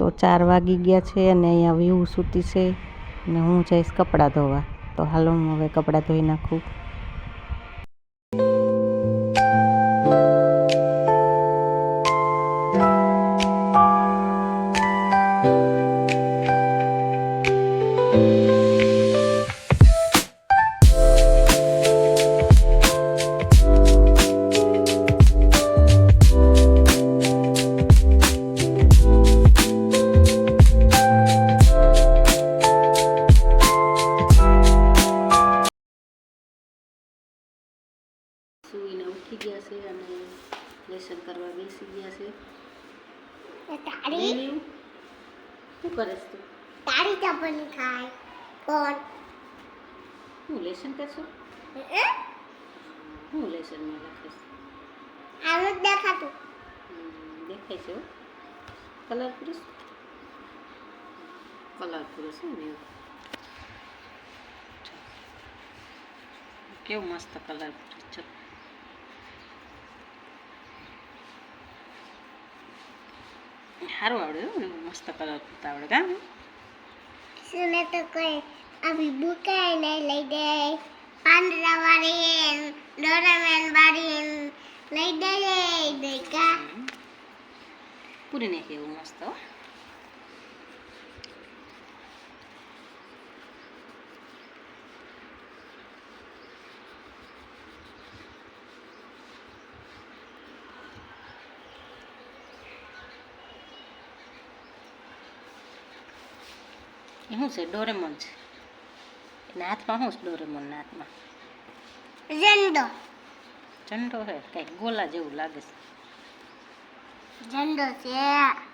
તો ચાર વાગી ગયા છે અને અહીંયા વ્યૂ સૂતી છે. અને હું જઈશ કપડાં ધોવા. તો હાલો હું હવે કપડાં ધોઈ નાખું. ઉઠી ગયા છે અને લેસન કરવા બેસી ગયા છે. તારી શું શું કરીશ તું? તારી ચપલી ખાય કોણ હું લેસન કરશું? હું? લેસનમાં લખીશ. આવું દેખાતું. દેખાય છે. કલર પુરુષ કલર પુરુષ હું ને કેવું મસ્ત કલર પુરુષ સારું આવડે મસ્ત કલર પૂરતા આવડે કાં? સુને તો કોઈ આવી બુકાય નહીં લઈ દે. પાંદડા વાળી ડોરામેન વાળી લઈ દે દે કા? પૂરી નાખી એવું મસ્ત એ શું છે? ડોરેમોન છે. એના હાથમાં શું છે ડોરેમોનના હાથમાં? ઝંડો. ઝંડો હે? કંઈક ગોલા જેવું લાગે છે. ઝંડો છે.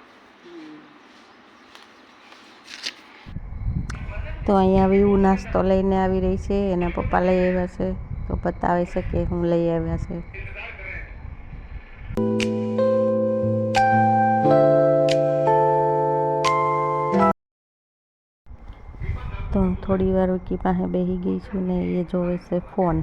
તો અહીંયા વિવું નાસ્તો લઈને આવી રહી છે. એના પપ્પા લઈ આવ્યા છે. તો બતાવે છે કે હું લઈ આવ્યા છે. થોડી વાર વિકી પાસે બેસી ગઈ છું ને એ જોવે છે ફોન.